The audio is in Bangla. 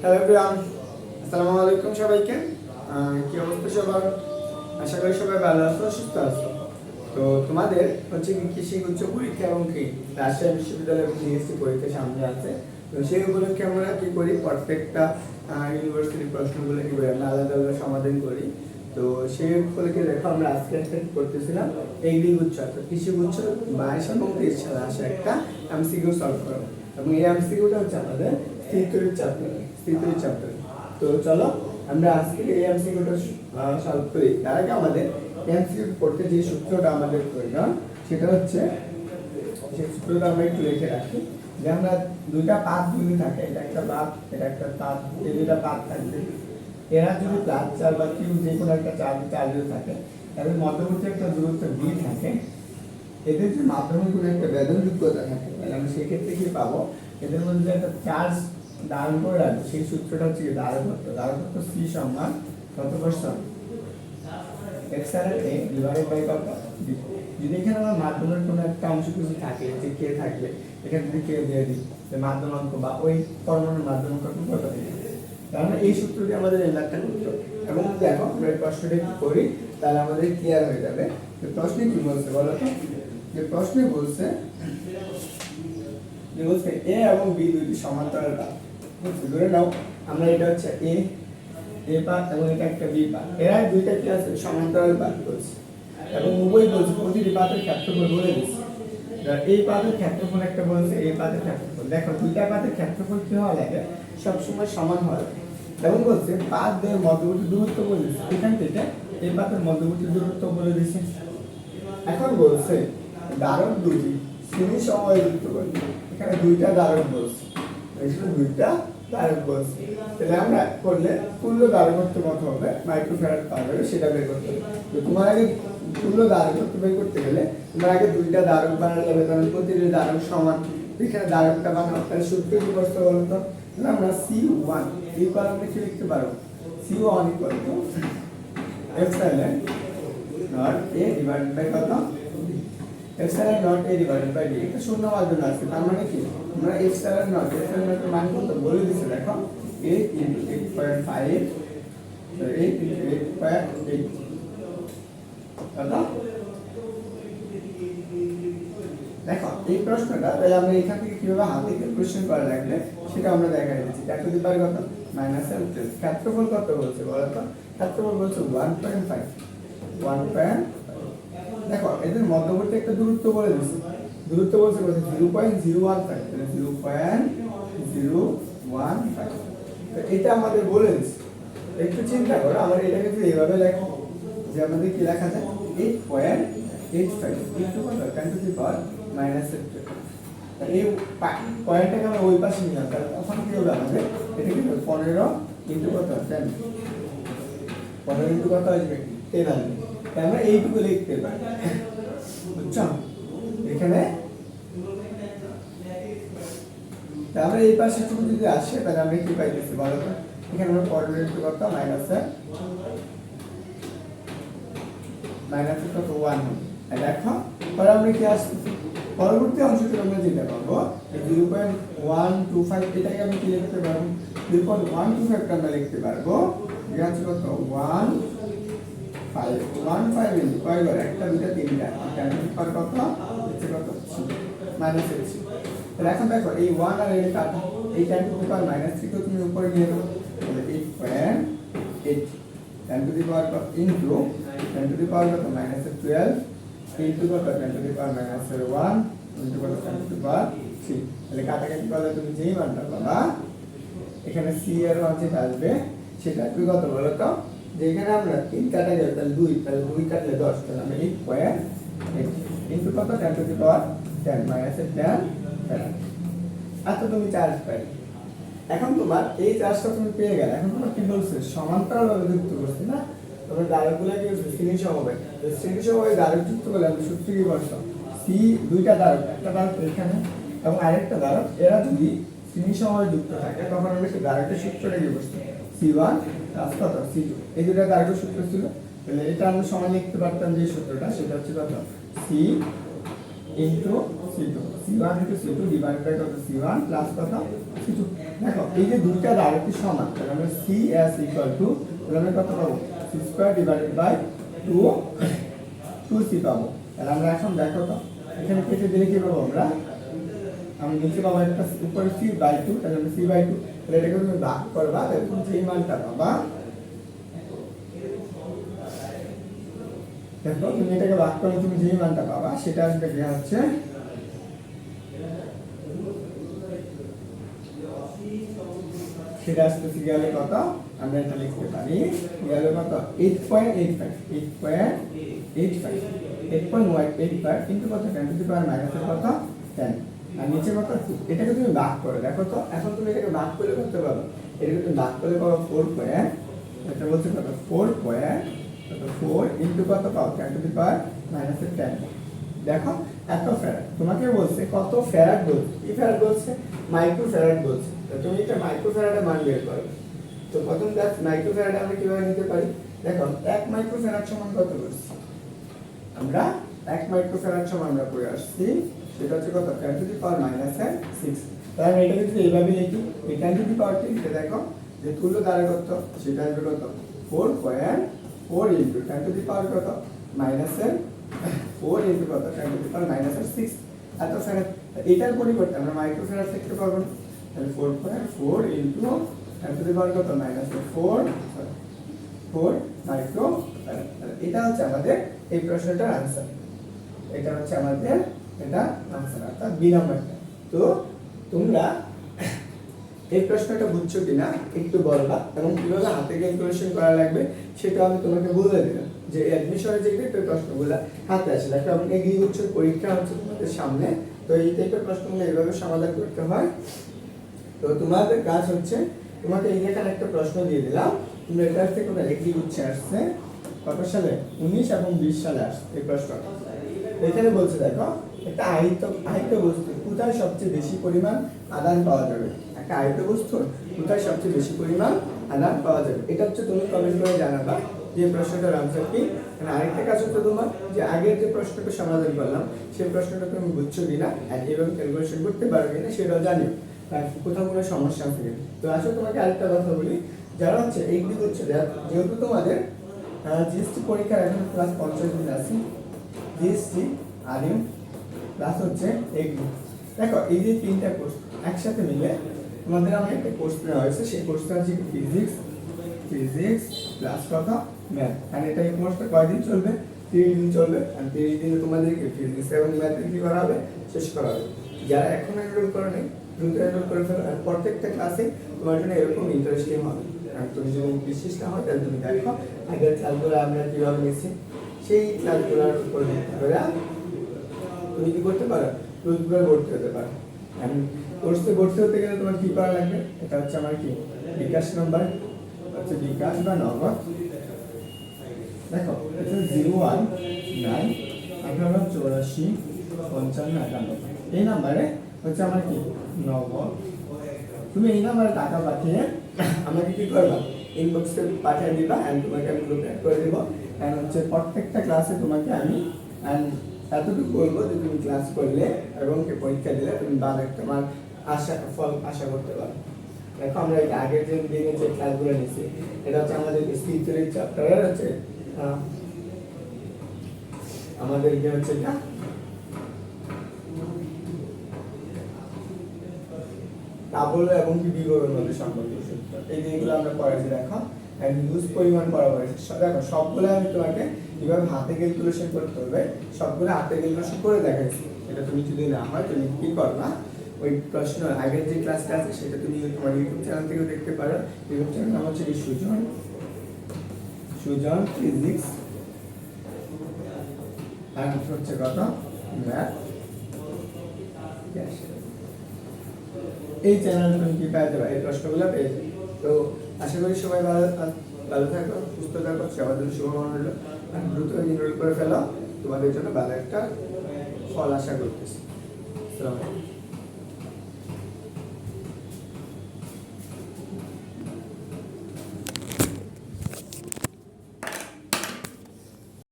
হ্যালো এভরিওয়ান আসসালামু আলাইকুম সবাইকে। কি অবস্থা সবার? আশা করি সবাই ভালো আছো, সুস্থ আছো। তো তোমাদের হচ্ছে কৃষি উচ্চ পরীক্ষা এবং কি রাজশাহী বিশ্ববিদ্যালয় এবং পরীক্ষা সামনে আছে। তো সেই উপলক্ষে আমরা কি করি? প্রত্যেকটা ইউনিভার্সিটির প্রশ্নগুলো কি করি আমরা আলাদা আলাদা সমাধান করি। তো সেই উপলক্ষে দেখো আমরা আজকে একটা করতেছিলাম? এগ্রি গুচ্ছ অর্থাৎ কৃষি গুচ্ছ বাইশ এবং তেইশ সালে আসা একটা এমসিকিউ সলভ করো এবং এই এমসিকিউটা হচ্ছে আমাদের স্থিতির চ্যাপ্টার স্থিতির চ্যাপ্টার তো চলো, আমরা আজকে এই এমসিকিউটা সলভ করি। তার আগে আমাদের এমসিকিউ করতে যে সূত্রটা আমাদের প্রয়োজন সেটা হচ্ছে সেই সূত্রটা আমরা একটু লিখে রাখি, যে আমরা দুইটা পাত যদি থাকে, এটা একটা পাত, এটা একটা পাত এই দুইটা পাত থাকবে। এরা যদি প্লাস চার বা কিউ যে কোনো একটা চার চার থাকে, তাদের মধ্যবর্তী একটা দূরত্ব বি থাকে এদের যে মাধ্যমিক কোনো একটা বেদন যোগ্যতা থাকে, তাহলে আমি সেক্ষেত্রে কি পাবো? এদের মধ্যে একটা চার্জ ধারণ করে রাখব, সেই সূত্রটা হচ্ছে কি ধারকত্ব ধারকত্ব সি সমান কত পার্সেন্ট কত? যদি এখানে আমার মাধ্যমের কোনো একটা অংশ কিছু থাকে, যে কে থাকলে এখানে যদি কে দিয়ে দিই যে মাধ্যমাঙ্ক বা ওই পরমাণুর মাধ্যমাঙ্ক কত দিই তাহলে এই সূত্রটি আমাদের লাখটা করতে এবং দেখো, আমরা এই প্রশ্নটা করি, তাহলে আমাদের ক্লিয়ার হয়ে যাবে প্রশ্নে কি বলছে বলো তো? যে প্রশ্নে বলছে, যে বলছে এ এবং বি দুইটি সমান্তরাল পাত? ধরে নাও, আমরা এটা হচ্ছে এ এ পাত এবং এটা একটা বি পাত। এরা দুইটা কি আছে? সমান্তরাল পাত বলছে। এবং উভয় বলছে প্রতিটি পাতের ক্ষেত্রফল বলে দিচ্ছে। এই পাতের ক্ষেত্রফল একটা বলছে এই পাতের ক্ষেত্রফল। দেখো, দুইটা পাতের ক্ষেত্রফল কি হওয়া লাগে সবসময় সমান হওয়া এবং বলছে, পাত দিয়ে মধ্যবর্তী দূরত্ব বলে দিচ্ছে। এখান থেকে এই পাতের মধ্যবর্তী দূরত্ব বলে দিচ্ছে। এখন বলছে দ্বারক দুটি। শ্রেণি সময় যুক্ত করবে এখানে দুইটা দ্বারক বলছে এখানে দুইটা দ্বারক বলছে তাহলে আমরা করলে তুল্য দ্বারকত্ব কত হবে? মাইক্রো মাইক্রোফ্যারাড পাবে সেটা বের করতে হবে। তোমার আগে তুল্য দ্বারকত্ব বের করতে গেলে তোমার আগে দুইটা দ্বারক বানানো যাবে। কারণ প্রতিটি দ্বারক সমান। এখানে দ্বারকটা বানানো তাহলে সূত্র কি করতে বলো তো? আমরা সি ওয়ান এই কলমে কি লিখতে পারো। C one equal to epsilon naught A divided by কত? Epsilon naught A divided by D এটা শূন্য মাধ্যমে আছে তার মানে কি? আমরা এপসাইলন নট এপসাইলন নট মান কত বলে দিছে দেখো। 8 ইনটু 8.5 so 8 ইনটু 8.8 কত দেখো, এই প্রশ্নটা, তাহলে আমরা এখান থেকে কীভাবে হাতে কোশ্চেন করা লাগবে, সেটা আমরা দেখা দিচ্ছি। দেখো যদি পারি কত মাইনাস ক্ষেত্রফল কত বলছে বলো তো? ক্ষেত্রফল বলছে one point five one point দেখো, এদের মধ্যবর্তী একটা দূরত্ব বলে দিচ্ছে দূরত্ব বলছে বলছে zero point zero one five তাহলে zero point zero one five এটা আমাদের বলে দিচ্ছে একটু চিন্তা করো, আমরা এটাকে যদি এইভাবে লেখো, যে আমাদের কি লেখা যায়? Eight point eight five into কত ten to the power minus এই পয়েন্টটাকে আমরা ওই পাশে নিলাম। তাহলে তখন কি হবে আমাদের? এটা কি হবে? পনেরো ইন্টু কত? টেন পনেরো ইন্টু কত আসবে আমরা এইটুকু লিখতে পারি। এখানে আমরা এই পাশে টুকু যদি আসে, তাহলে আমরা কি পাইতেছি বলো তো। এখানে আমরা পনেরো ইন্টু কত মাইনাস মাইনাস কত? ওয়ান হবে। দেখো, পরে আমরা কি আসতেছি? পরবর্তী অংশটি আমরা যেটা পাবো zero point one two five এটাকে আমি কি লিখতে পারব? জিরো পয়েন্ট ওয়ান টু ফাইভটা আমরা লিখতে পারব। এটা কত? One five one five into কয় একটা দুটা তিনটা টেন পার কত হচ্ছে কত মাইনাস থ্রি তাহলে এখন দেখো এই ওয়ান আর এই কাটা এই ten to the power minus থ্রিকে তুমি উপরে নিয়ে যাব তাহলে eight point eight ten to the power কত into ten to the power কত মাইনাস টুয়েলভ ইন্টু কত ten to the power minus one into কত ten to the power three তাহলে কাটাকাটি করলে তুমি যেই মানটা পাবা এখানে সি এর মান যেটা আসবে সেটা আসবে কত বলো তো যে এখানে আমরা তিন কাটা যাবে তাহলে দুই তাহলে দুই কাটলে দশ, তাহলে আমরা পয়েন্ট এইট ইন্টু কত? Ten to power ten minus ten এত তুমি চার্জ পাই। এখন তোমার এই চার্জটা তুমি পেয়ে গেলে, এখন তোমার কি বলছে সমান্তরাল ভাবে যুক্ত করছে না? তোমার দ্বারকগুলো কি হচ্ছে শ্রেণি সমবায় শ্রেণি সমবায় দ্বারক যুক্ত করলে আমি সূত্র কি বলছো সি দুইটা দ্বারক একটা দ্বারক এখানে এবং আরেকটা দ্বারক এরা যদি শ্রেণি সমবায় যুক্ত থাকে, তখন আমরা সেই দ্বারকের সূত্রটা কি বলছি সি ওয়ান প্লাস কত সি টু এই দুটা দ্বারকের সূত্র ছিল। তাহলে এটা আমরা সমান লিখতে পারতাম যে সূত্রটা, সেটা হচ্ছে কত? C into C two C one into C two divide by কত? সি ওয়ান প্লাস কত? সি টু দেখো, এই যে দুইটা ডাইরেক্টলি সমান, তাহলে আমরা সি এস ইকুয়াল টু তাহলে আমরা কত পাবো? C square divided by two two C পাবো। তাহলে আমরা এখন দেখো তো, এখানে কেটে দিলে কি পাবো আমরা? আমি নিচে পাবো একটা উপরে সি বাই টু তাহলে আমরা সি বাই টু তাহলে এটাকে তুমি ভাগ করবা তুমি যেই মানটা পাবা, দেখো, তুমি এটাকে ভাগ করলে তুমি যেই মানটা পাবা, সেটা আসবে কি হচ্ছে সেটা আসতেছে গেলে কত? আমরা এটা লিখতে পারি, গেলে কত? Eight point eight five eight point eight five eight point one eight five কিন্তু কত? টেন টু দি পাওয়ার মাইনাসের টেন আর নিচে কত এটাকে তুমি ভাগ করো। দেখো তো, এখন তুমি এটাকে ভাগ করলে করতে পারো। এটাকে তুমি ভাগ করলে পাবো ফোর পয়েন্ট এটা বলছে কত? ফোর পয়েন্ট ফোর ইন্টু কত পাও? টেন টু দি পাওয়ার মাইনাসের টেন দেখো, এত ফ্যারাড তোমাকে বলছে কত ফ্যারাড বলছে? কি ফ্যারাড বলছে? মাইক্রো ফ্যারাড বলছে তুমি এটা মাইক্রো ফ্যারাডের মান বের করো। তো প্রথম ক্লাস মাইক্রো ফ্যারাড আমরা কীভাবে নিতে পারি? দেখো, এক মাইক্রো ফ্যারাড সমান কত করছি আমরা এক মাইক্রো ফ্যারাড সমান আমরা করে আসছি। সেটা হচ্ছে কত? Ten to the power minus six তাহলে আমি এটাকে যদি এইভাবে লিখি, এই টেন টু দি পাওয়ার টেনকে দেখো, যে তুল্য দ্বারা কত সেটা আসবে কত? Four point four into ten to the power কত? মাইনাস মাইনাসের ফোর ইন্টু কত? টেন টু দি পাওয়ার মাইনাসের সিক্স এত ফেরাত এটার পরিবর্তে আমরা মাইক্রো ফেরাত লিখতে পারব না। তাহলে four point four into ten to the power কত? মাইনাসের ফোর ফোর মাইক্রো এটা হচ্ছে আমাদের এই প্রশ্নটার আনসার এটা হচ্ছে আমাদের এটা আনসার অর্থাৎ বি নাম্বারটা তো তোমরা এই প্রশ্নটা বুঝছ কিনা একটু বলবা এবং কীভাবে হাতে ক্যালকুলেশন করা লাগবে সেটা আমি তোমাকে বলে দিলাম। যে অ্যাডমিশনের যে প্রশ্নগুলো হাতে আসে, দেখো এবং পরীক্ষা হচ্ছে তোমাদের সামনে। তো এই প্রশ্নগুলো এইভাবে সমাধান করতে হয়। তো তোমাদের কাজ হচ্ছে, তোমাকে এই একটা প্রশ্ন দিয়ে দিলাম। তুমি এটা থেকে কোনো উচ্ছে আসছে। কত সালে? উনিশ এবং বিশ সালে আসছে এই প্রশ্নটা। এখানে বলছে, দেখো একটা আহিত আহিত বস্তু। কোথায় সবচেয়ে বেশি পরিমাণ আদান পাওয়া যাবে? একটা আহিত বস্তু, কোথায় সবচেয়ে বেশি পরিমাণ আদান পাওয়া যাবে? এটা হচ্ছে তুমি কমেন্ট করে জানাবা। যে প্রশ্নটার আনসার কি? মানে আরেকটা কাজ হচ্ছে তোমার যে আগের যে প্রশ্নটা সমাধান করলাম, সেই প্রশ্নটা তুমি বুঝছ কিনা আর এইভাবে ক্যালকুলেশন করতে পারো কিনা সেটাও আর কোথাও কোনো সমস্যা কিনা। তো আসলে তোমাকে আরেকটা কথা বলি। যারা হচ্ছে এই দিক হচ্ছে যেহেতু তোমাদের জিএসটি পরীক্ষার এখন ক্লাস পঞ্চাশ দিন আছে জিএসটি আরিম প্লাস হচ্ছে এগ্রি দেখো, এই যে তিনটা কোর্স একসাথে মিলে তোমাদের আমি একটা কোর্স নেওয়া হয়েছে, সেই কোর্সটা হচ্ছে ফিজিক্স ফিজিক্স প্লাস কথা ম্যাথ আর এটা এই কোর্সটা কয়দিন চলবে? তিরিশ দিন চলবে। আর তিরিশ দিনে তোমাদেরকে ফিজিক্স এবং ম্যাথ কি করা হবে? শেষ করা হবে। যারা এখন এনরোল করে নেই, দ্রুত এনরোল করে ফেলো। আর প্রত্যেকটা ক্লাসে তোমার জন্য এরকম ইন্টারেস্টিং হবে। আর তুমি যদি বিশেষ না হয় তাহলে তুমি দেখো আগের ক্লাসগুলো আমরা কীভাবে নিচ্ছি সেই ক্লাসগুলোর উপর কি করতে পারো? রোজগার ভর্তি হতে পারো? আমি কোর্সে ভর্তি হতে গেলে তোমার কি করা লাগবে? এটা হচ্ছে আমার কি? বিকাশ নাম্বার। হচ্ছে বিকাশ বা নগদ। দেখো, এটা জিরো ওয়ান নাইন আঠারো চৌরাশি পঞ্চান্ন একান্ন। এই নাম্বারে হচ্ছে আমার কি? নগদ। তুমি এই নাম্বারে টাকা পাঠিয়ে আমাকে কি করবা? ইনবক্সে পাঠিয়ে দিবা অ্যান্ড তোমাকে আমি গ্রুপে অ্যাড করে দেবো। অ্যান্ড হচ্ছে প্রত্যেকটা ক্লাসে তোমাকে আমি অ্যান্ড এতটুকু বলব যে তুমি ক্লাস করলে এবং পরীক্ষা দিলে তুমি ভালো তোমার আশা, ফল আশা করতে পারো। দেখো, আমরা এটা আগের যে দিনে যে ক্লাসগুলো নিয়েছি, এটা হচ্ছে আমাদের স্পিরিচুয়াল চ্যাপ্টারের হচ্ছে আমাদের যে হচ্ছে এটা তাবল এবং কি বিবরণ মধ্যে সম্পর্ক সূত্র। এই যেগুলো আমরা পড়াইছি, দেখো। হিউজ পরিমাণ পড়েছে দেখো সবগুলো আমি তোমাকে কীভাবে হাতে ক্যালকুলেশন করতে হবে। সবগুলো হাতে ক্যালকুলেশন করে দেখাচ্ছি এটা তুমি যদি না হয়, তুমি কি করবা? ওই প্রশ্ন আগের যে ক্লাসটা আছে, সেটা তুমি তোমার ইউটিউব চ্যানেল থেকে দেখতে পারো। ইউটিউব চ্যানেল নাম হচ্ছে সুজন? সুজন ফিজিক্স আর হচ্ছে কত? ম্যাথ এই চ্যানেল তুমি কি পেয়ে যাবে এই প্রশ্নগুলো পেয়ে তো আশা করি সবাই ভালো ভালো থাকো, সুস্থ থাকো সবার জন্য শুভকামনা রইল। দ্রুত এনরোল করে ফেলো, তোমাদের জন্য ভালো একটা ফল আশা করতেছি। সালাম আলাইকুম।